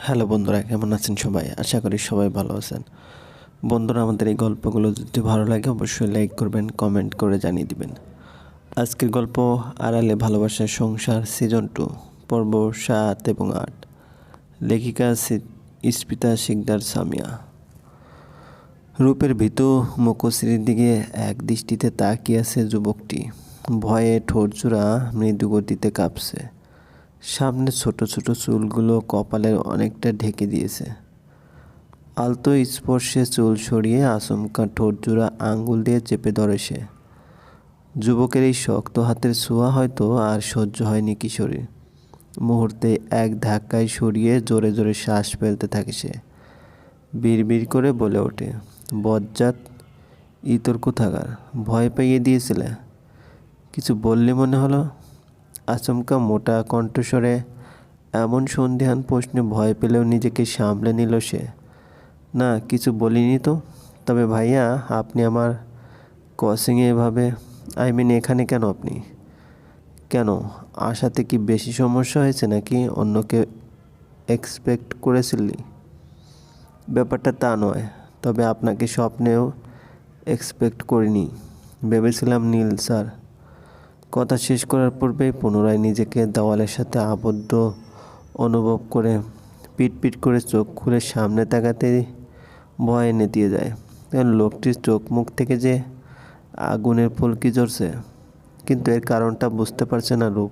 Hello বন্ধুরা, কেমন আছেন সবাই? আশা করি সবাই ভালো আছেন। বন্ধুরা, আমাদের এই গল্পগুলো যদি ভালো লাগে, অবশ্যই লাইক করবেন, কমেন্ট করে জানিয়ে দিবেন। আজকের গল্প, আড়ালে ভালোবাসার সংসার সিজন টু, পর্ব সাত এবং আট। লেখিকা ইস্পিতা শিকদার সামিয়া। রূপের ভীতু মুখশ্রীর দিকে এক দৃষ্টিতে তাকিয়ে আছে যুবকটি। ভয়ে ঠোঁটজোড়া মৃদু গতিতে কাঁপছে। সামনে ছোট ছোট চুলগুলো কপালের অনেকটা ঢেকে দিয়েছে। আলতো স্পর্শে চুল সরিয়ে আচমকা ঠোঁটজোড়া আঙ্গুল দিয়ে চেপে ধরে সে। যুবকের এই শক্ত হাতের ছোঁয়া হয়তো আর সহ্য হয়নি কিশোরীর। মুহূর্তে এক ধাক্কায় সরিয়ে জোরে জোরে শ্বাস ফেলতে থাকে সে। বিড়বিড় করে বলে ওঠে, বজ্জাত ইতর কোথাকার? ভয় পাইয়ে দিয়েছিলে? কিছু বললে মনে হলো? আচমকা মোটা কণ্ঠস্বরে এমন সন্ধিহান প্রশ্নে ভয় পেলেও নিজেকে সামলে নিল সে। না, কিছু বলিনি তো। তবে ভাইয়া, আপনি আমার ক্রসিংয়ে এভাবে, আই মিন এখানে কেন আপনি? কেন? আসাতে কি বেশি সমস্যা হয়েছে নাকি অন্যকে এক্সপেক্ট করেছিলি? ব্যাপারটা তা নয়। তবে আপনাকে স্বপ্নেও এক্সপেক্ট করিনি। ভেবেছিলাম নীল, স্যার। কথা শেষ করার পূর্বেই পুনরায় নিজেকে দেওয়ালের সাথে আবদ্ধ অনুভব করে পিট পিট করে চোখ খুলে সামনে তাকাতেই ভয় এনে দিয়ে যায়। কারণ লোকটির চোখ মুখ থেকে যে আগুনের ফুলকি জ্বরছে কিন্তু এর কারণটা বুঝতে পারছে না রূপ।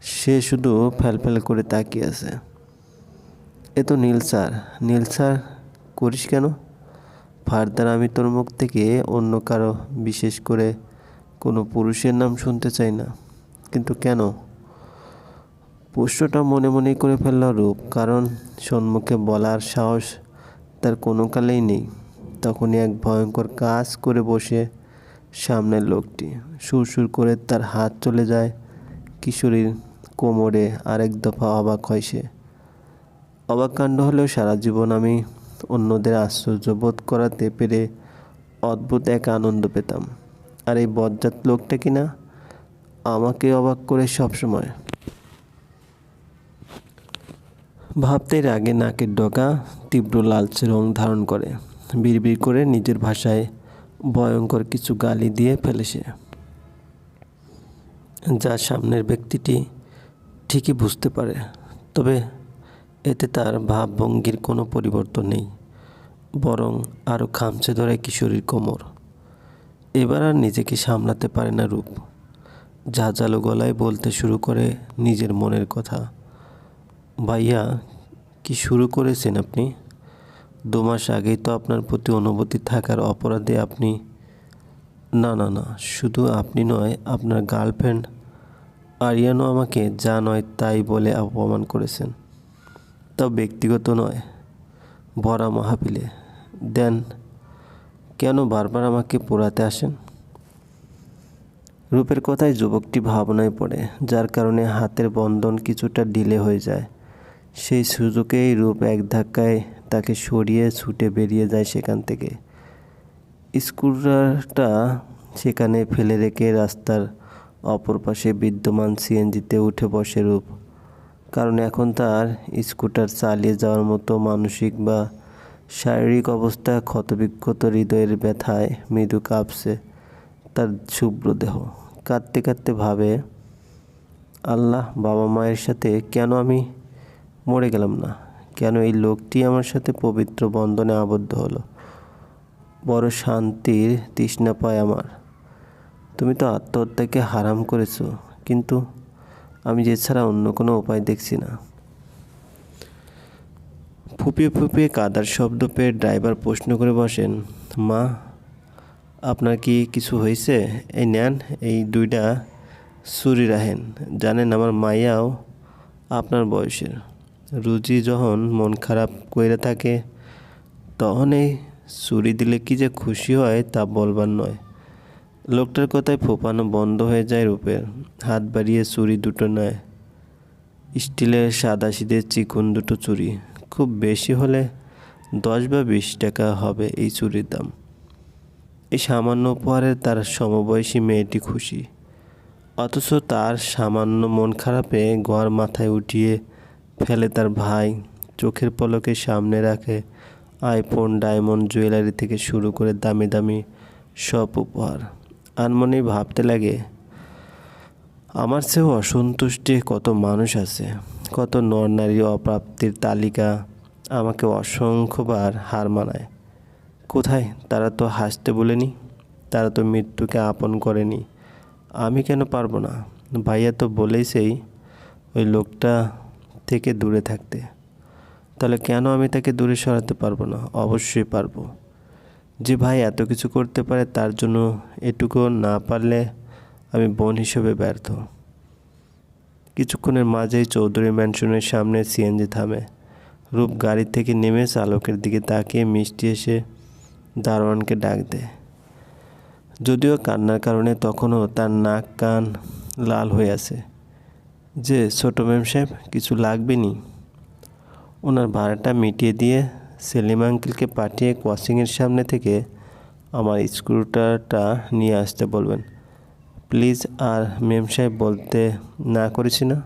সে শুধু ফ্যালফ্যাল করে তাকিয়ে আছে। এ তো নীল স্যার নীল স্যার, করিস কেন? ফার্দার আমি তোর মুখ থেকে অন্য কারও, বিশেষ করে কোনো পুরুষের নাম শুনতে চাই না। কিন্তু কেন? প্রশ্নটা মনে মনে করে ফেলল রূপ, কারণ সম্মুখে বলার সাহস তার কোনো কালেই নেই। তখনই এক ভয়ঙ্কর কাজ করে বসে সামনের লোকটি। সুরসুর করে তার হাত চলে যায় কিশোরীর কোমরে, আরেক দফা অবাক হয় সে। অবাক কাণ্ড হলেও সারা জীবন আমি অন্যদের আশ্চর্য বোধ করাতে পেরে অদ্ভুত এক আনন্দ পেতাম। আর এই বজ্জাত লোকটা কিনা আমাকে অবাক করে সবসময়। ভাবতে রাগে নাকের ডগা তীব্র লালচে রং ধারণ করে। বিড়বিড় করে নিজের ভাষায় ভয়ঙ্কর কিছু গালি দিয়ে ফেলে সে। যা সামনের ব্যক্তিটি ঠিকই বুঝতে পারে, তবে এতে তার ভাবভঙ্গির কোনো পরিবর্তন নেই, বরং আরও খামচে ধরে কিশোরীর কোমর। এবার আর নিজেকে সামলাতে পারে না রূপ। ঝাঁঝালো গলায় বলতে শুরু করে নিজের মনের কথা। ভাইয়া, কি শুরু করেছেন আপনি? দু মাস আগেই তো আপনার প্রতি অনুভূতি থাকার অপরাধে আপনি না না না, শুধু আপনি নয়, আপনার গার্লফ্রেন্ড আরিয়ানও আমাকে যা নয় তাই বলে অপমান করেছেন। তা ব্যক্তিগত নয় ভরা মাহাপিলে দেন কেন বারবার আমাকে পোড়াতে আসেন? রূপের কথায় যুবকটি ভাবনায় পড়ে, যার কারণে হাতের বন্ধন কিছুটা ঢিলে হয়ে যায়। সেই সুযোগেই রূপ এক ধাক্কায় তাকে সরিয়ে ছুটে বেরিয়ে যায় সেখান থেকে। স্কুটারটা সেখানে ফেলে রেখে রাস্তার অপর পাশে বিদ্যমান সিএনজিতে উঠে বসে রূপ। কারণ এখন তার স্কুটার চালিয়ে যাওয়ার মতো মানসিক বা শারীরিক অবস্থা, ক্ষতবিক্ষত হৃদয়ের ব্যথায় মৃদু কাঁপছে তার শুভ্র দেহ। কাঁদতে কাঁদতে ভাবে, আল্লাহ, বাবা মায়ের সাথে কেন আমি মরে গেলাম না? কেন এই লোকটি আমার সাথে পবিত্র বন্ধনে আবদ্ধ হলো? বড় শান্তির তৃষ্ণা পায় আমার। তুমি তো আত্মহত্যাকে হারাম করেছ, কিন্তু আমি যে ছাড়া অন্য কোনো উপায় দেখছি না। ফুপিয়ে ফুপিয়ে কাদার শব্দ পেয়ে ড্রাইভার প্রশ্ন করে বসেন, মা, আপনার কি কিছু হয়েছে? এই নেন, এই দুইটা ছুরি রাখেন। জানেন আমার মাইয়াও আপনার বয়সের। রুজি যখন মন খারাপ করে থাকে, তখন এই ছুরি দিলে কি যে খুশি হয় তা বলবার নয়। লোকটার কথায় ফোপানো বন্ধ হয়ে যায় রূপের। হাত বাড়িয়ে চুরি দুটো নেয়। স্টিলের সাদা সিধে চিকন দুটো চুড়ি খুব বেশি হলে দশ বা বিশ টাকা হবে এই চুরির দাম। এই সামান্য উপহারে তার সমবয়সী মেয়েটি খুশি। অথচ তার সামান্য মন খারাপে ঘর মাথায় উঠিয়ে ফেলে তার ভাই, চোখের পলকে সামনে রাখে আইফোন, ডায়মন্ড জুয়েলারি থেকে শুরু করে দামি দামি সব উপহার। আনমনেই ভাবতে লাগে, আমার চেয়েও অসন্তুষ্টি কত মানুষ আছে। কত নর নারী অপ্রাপ্তির তালিকা আমাকে অসংখ্যবার হার মানায়। কোথায়? তারা তো হাসতে বলেনি, তারা তো মৃত্যুকে আপন করেনি। আমি কেন পারব না? ভাইয়া তো বলেইছেই ওই লোকটা থেকে দূরে থাকতে। তাহলে কেন আমি তাকে দূরে সরাতে পারব না? অবশ্যই পারব। যে ভাই এত কিছু করতে পারে তার জন্য এটুকু না পারলে আমি বোন হিসেবে ব্যর্থ। কিছুক্ষণের মাঝেই চৌধুরী ম্যানশনের সামনে সিএনজি থামে। রূপ গাড়ি থেকে নেমে চালকের দিকে তাকিয়ে মিষ্টি এসে দারোয়ানকে ডাক দেয়। যদিও কান্নার কারণে তখনও তার নাক কান লাল হয়ে আছে। যে, ছোটো ম্যাম সাহেব, কিছু লাগবে নি? ওনার ভাড়াটা মিটিয়ে দিয়ে সেলিম আঙ্কেলকে পাঠিয়ে ক্রসিংয়ের সামনে থেকে আমার স্ক্রুটারটা নিয়ে আসতে বলবেন। প্লিজ আর মেম সাহেব বলতে না করেছি না।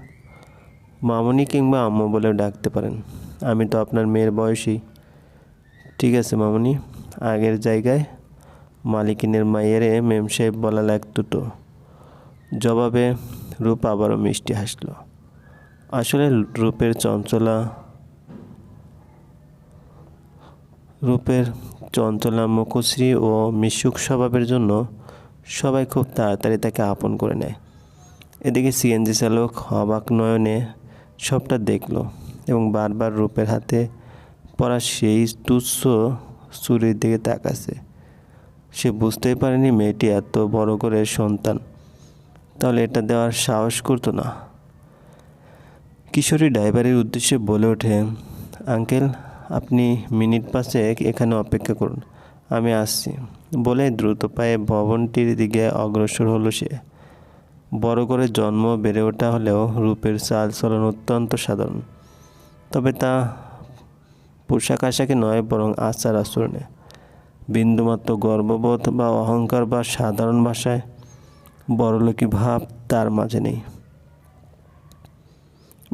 মামনি কিংবা আম্মু বলেও ডাকতে পারেন। আমি তো আপনার মেয়ের বয়সী। ঠিক আছে মামনি, আগের জায়গায় মালিকিনের মাইয়েরে মেম সাহেব বলা লাগতো তো জবাবে রূপ আবারও মিষ্টি হাসলো। আসলে রূপের চঞ্চলা রূপের চঞ্চলা মুখশ্রী ও মিশুক স্বভাবের জন্য সবাই খুব তাড়াতাড়ি তাকে আপন করে নেয়। এদিকে সিএনজি চালক অবাক নয়নে সবটা দেখল এবং বারবার রূপের হাতে পড়া সেই তুচ্ছ চুরির দিকে তাকাছে সে বুঝতেই পারেনি মেয়েটি এত বড় করে সন্তান। তাহলে এটা দেওয়ার সাহস করতো না। কিশোরী ড্রাইভারের উদ্দেশ্যে বলে ওঠে, আঙ্কেল, আপনি মিনিট পাঁচেক এখানে অপেক্ষা করুন। আমি আসছি। বলে দ্রুত পায়ে ভবনটির দিকে অগ্রসর হলো সে। বড় করে জন্ম বেড়ে ওঠা হলেও রূপের চাল চলন অত্যন্ত সাধারণ। তবে তা পোশাক আশাকে নয়, বরং আচার আচরণে। বিন্দুমাত্র গর্ববোধ বা অহংকার বা সাধারণ ভাষায় বড়লোকি ভাব তার মাঝে নেই।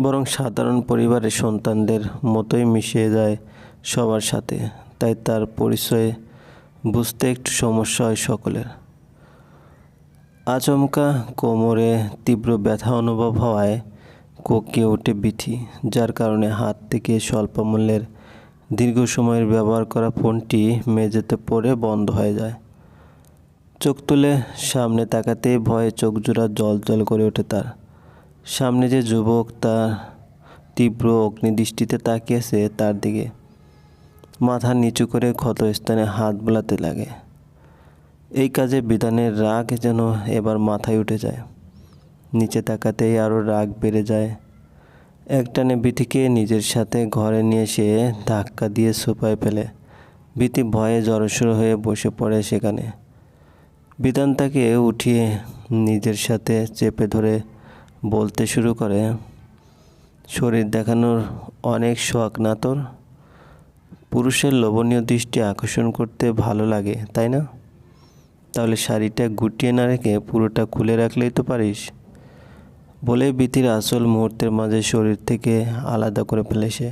বরং সাধারণ পরিবারের সন্তানদের মতোই মিশিয়ে যায় সবার সাথে। তাই তার পরিচয়ে বুঝতে একটু সমস্যা হয় সকলের। আচমকা কোমরে তীব্র ব্যথা অনুভব হওয়ায় কোকিয়ে ওঠে বিথি, যার কারণে হাত থেকে স্বল্প মূল্যের দীর্ঘ সময়ের ব্যবহার করা ফোনটি মেঝেতে পড়ে বন্ধ হয়ে যায়। চোখ তুলে সামনে তাকাতেই ভয়ে চোখ জোড়া জল জল করে ওঠে তার। সামনে যে যুবক তার তীব্র অগ্নিদৃষ্টিতে তাকিয়েছে তার দিকে মাথা নিচু করে ক্ষতস্থানে হাত বোলাতে লাগে। এই কাজে বিধানের রাগ যেন এবার মাথায় উঠে যায়। নিচে তাকাতেই আরও রাগ বেড়ে যায়। একটানে বিথিকে নিজের সাথে ঘরে নিয়ে এসে ধাক্কা দিয়ে সোফায় ফেলে। বিথি ভয়ে জড়সড় হয়ে বসে পড়ে সেখানে। বিধান তাকে উঠিয়ে নিজের সাথে চেপে ধরে বলতে শুরু করে, শরীর দেখানোর অনেক শখ না তোর? পুরুষের লোভনীয় দৃষ্টি আকর্ষণ করতে ভালো লাগে, তাই না? তাহলে শাড়িটা গুটিয়ে না রেখে পুরোটা খুলে রাখলেই তো পারিস। বলে বিতির আসল মুহূর্তের মাঝে শরীর থেকে আলাদা করে ফেলে সে।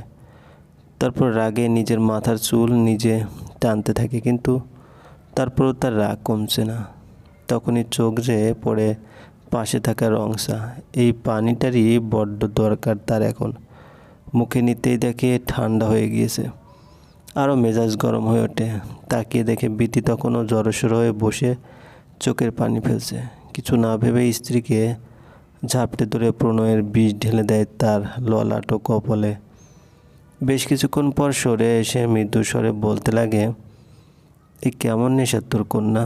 তারপর রাগে নিজের মাথার চুল নিজে টানতে থাকে, কিন্তু তারপরও তার রাগ কমছে না। তখনই চোখ যে পড়ে পাশে থাকা রংসা। এই পানিটারই বড্ড দরকার তার এখন। মুখে নিতেই দেখে ঠান্ডা হয়ে গিয়েছে। আরও মেজাজ গরম হয়ে ওঠে। তাকিয়ে দেখে বিতি তখনও জড়সড় হয়ে বসে চোখের পানি ফেলছে। কিছু না ভেবে স্ত্রীকে ঝাপটে ধরে প্রণয়ের বিষ ঢেলে দেয় তার ললাটো কপলে। বেশ কিছুক্ষণ পর সরে এসে মৃদু স্বরে বলতে লাগে, এ কেমন নেশা তোর কন্যা?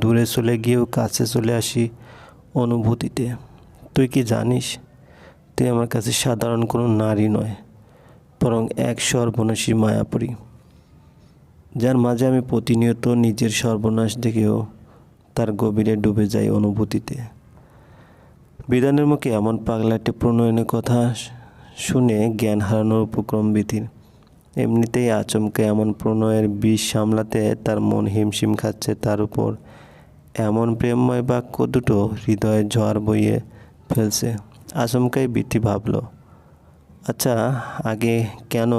দূরে চলে গিয়েও কাছে চলে আসি অনুভূতিতে। তুই কি জানিস, তুই আমার কাছে সাধারণ কোনো নারী নয়, বরং এক সর্বনাশী মায়াপুরী। যার মাঝে আমি প্রতিনিয়ত নিজের সর্বনাশ দেখেও তার গভীরে ডুবে যাই অনুভূতিতে। বিধানের মুখে এমন পাগলাটে প্রণয়নের কথা শুনে জ্ঞান হারানোর উপক্রম বিধির এমনিতেই আচমকে এমন প্রণয়ের বিষ সামলাতে তার মন হিমশিম খাচ্ছে তার উপর। এমন প্রেমময় বাক্য দুটো হৃদয়ে ঝড় বইয়ে ফেলছে। আচমকাই বিতি ভাবল আচ্ছা আগে কেন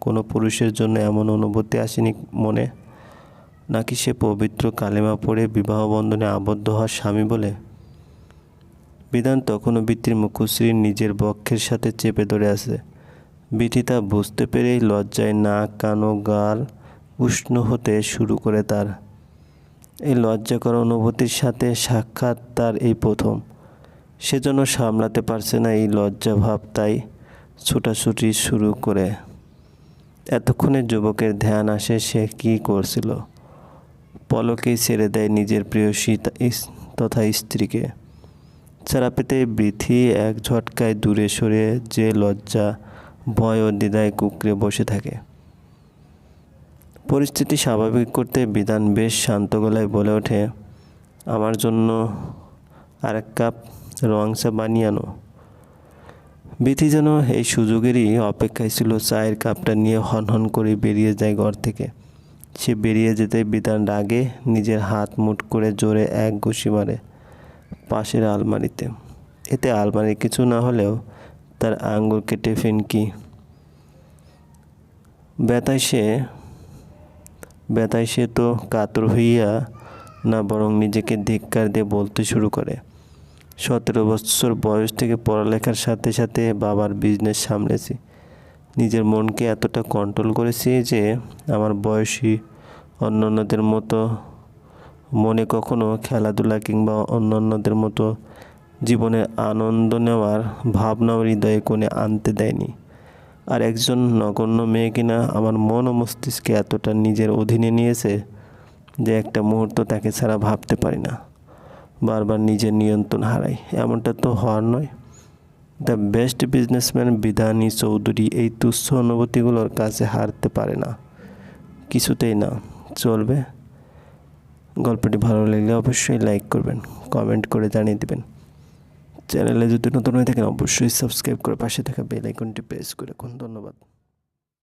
কোনো পুরুষের জন্য এমন অনুভূতি আসেনি মনে? নাকি সে পবিত্র কালেমা পড়ে বিবাহ বন্ধনে আবদ্ধ হওয়ার স্বামী বলে? বিধান তখনও বৃত্তির মুখশ্রীর নিজের বক্ষের সাথে চেপে ধরে আছে। বিথি তা বুঝতে পেরেই লজ্জায় নাক, কান গাল উষ্ণ হতে শুরু করে তার। এই লজ্জাকর অনুভূতির সাথে সাক্ষাৎ তার এই প্রথম। সেজন্য সামলাতে পারছে না এই লজ্জা ভাব তাই ছুটাছুটি শুরু করে। এতক্ষণে যুবকের ধ্যান আসে, সে কী করছিল? পলকেই ছেড়ে দেয় নিজের প্রিয়সী তথা স্ত্রীকে। ছাড়া পেতে বৃথি এক ঝটকায় দূরে সরে যে লজ্জা, ভয় ও দ্বিধায় কুকড়ে বসে থাকে। পরিস্থিতি স্বাভাবিক করতে বিধান বেশ শান্ত গলায় বলে ওঠে, আমার জন্য আর এক কাপ রং চা বানিয়ে আনো। বিথি যেন এই সুযোগেরই অপেক্ষায় ছিল, চায়ের কাপটা নিয়ে হনহন করে বেরিয়ে যায় ঘর থেকে। সে বেরিয়ে যেতে বিধান রাগে নিজের হাত মুট করে জোরে এক ঘুষি মারে পাশের আলমারিতে। এতে আলমারি কিছু না হলেও তার আঙ্গুল কেটে ফিনকি। ব্যথায় সে ব্যথায় সে তো কাতর হইয়া না বরং নিজেকে ধিক্কার দিয়ে বলতে শুরু করে। সতেরো বছর বয়স থেকে পড়ালেখার সাথে সাথে বাবার বিজনেস সামলেছি। নিজের মনকে এতটা কন্ট্রোল করেছি যে আমার বয়সী অন্যান্যদের মতো মনে কখনো খেলাধুলা কিংবা অন্যান্যদের মতো জীবনে আনন্দ নেওয়ার ভাবনাও হৃদয়ে কোণে আনতে দেয়নি। আর একজন নগণ্য মেয়ে কিনা আমার মন ও মস্তিষ্কে এতটা নিজের অধীনে নিয়েছে যে একটা মুহূর্ত তাকে ছাড়া ভাবতে পারি না। বারবার নিজের নিয়ন্ত্রণ হারাই এমনটা তো হওয়ার নয়। The best businessman Bidhani Chowdhury এই তুচ্ছ অনুভূতিগুলোর কাছে হারতে পারে না। কিছুতেই না। চলবে। গল্পটি ভালো লাগলে অবশ্যই লাইক করবেন, কমেন্ট করে জানিয়ে দেবেন। চ্যানেলে যদি নতুন হয়ে থাকেন, অবশ্যই সাবস্ক্রাইব করে পাশে থাকা বেল আইকনটি প্রেস করে রাখুন। ধন্যবাদ।